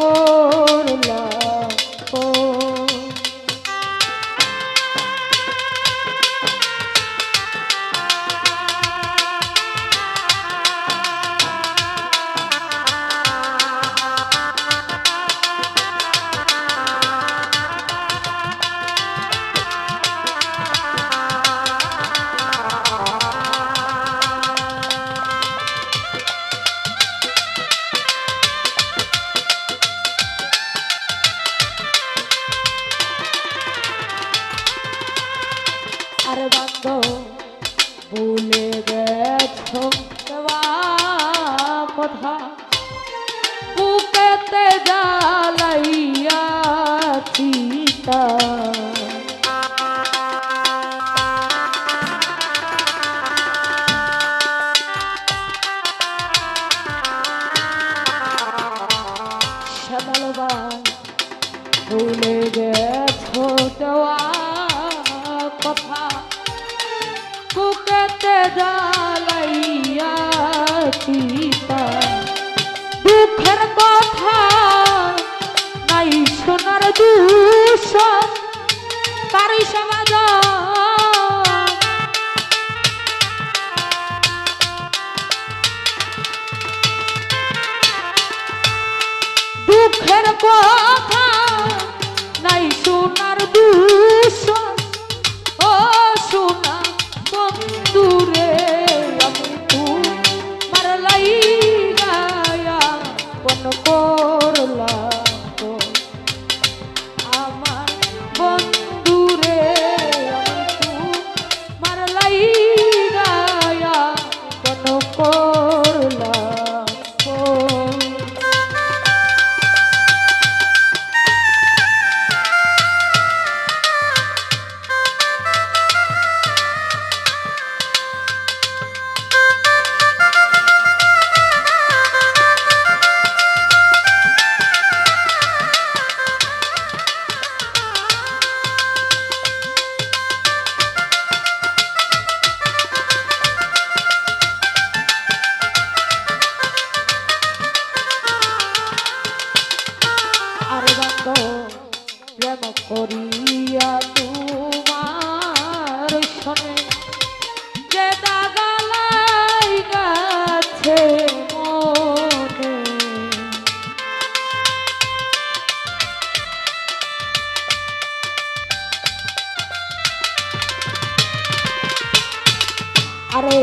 Oh. কথা বুকেতে জ্বালাইয়া সীতা ভুলে গেছো দেওয়া কথা বুকেতে যা দূষণ কারি সমাজ দুঃখের পথ প্রেম করিয়া তোমার সনে যে দাগালাই গাছে আরে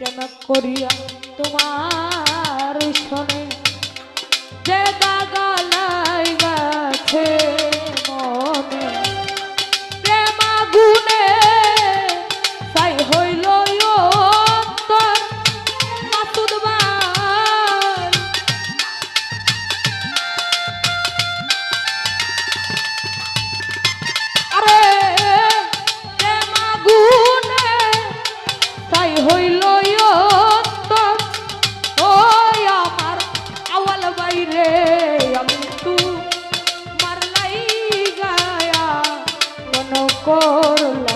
যেন করিয়া তোমার সনে যে দাগালাই Hey. 걸었나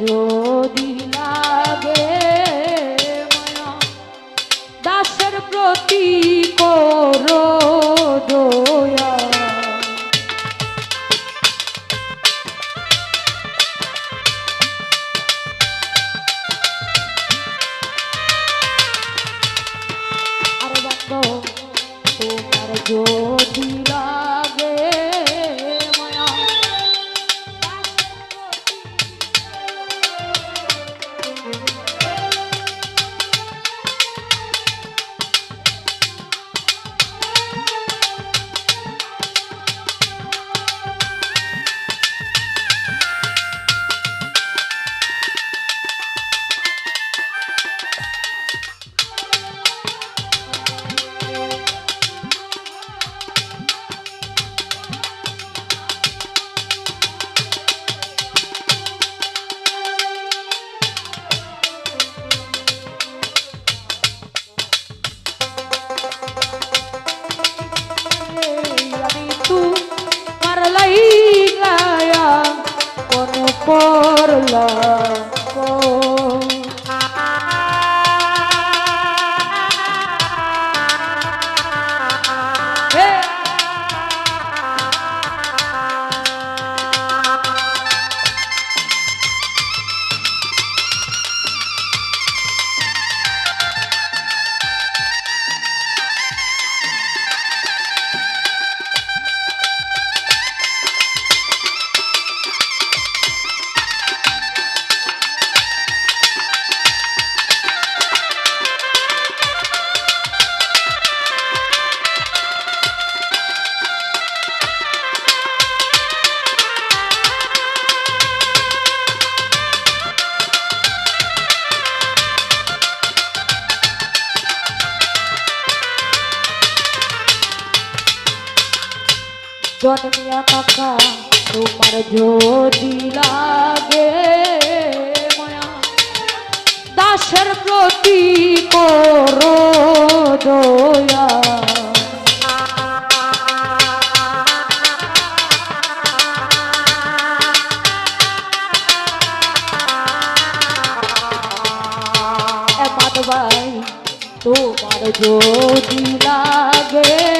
yo. জন্মিয়া কাকা তোমার যদি লাগে দাসের প্রতি করো দয়া। তোমার যদি লাগে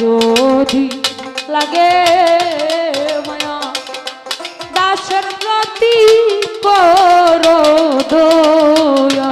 যদি লাগে মায়া দাসের প্রতি করো দয়া।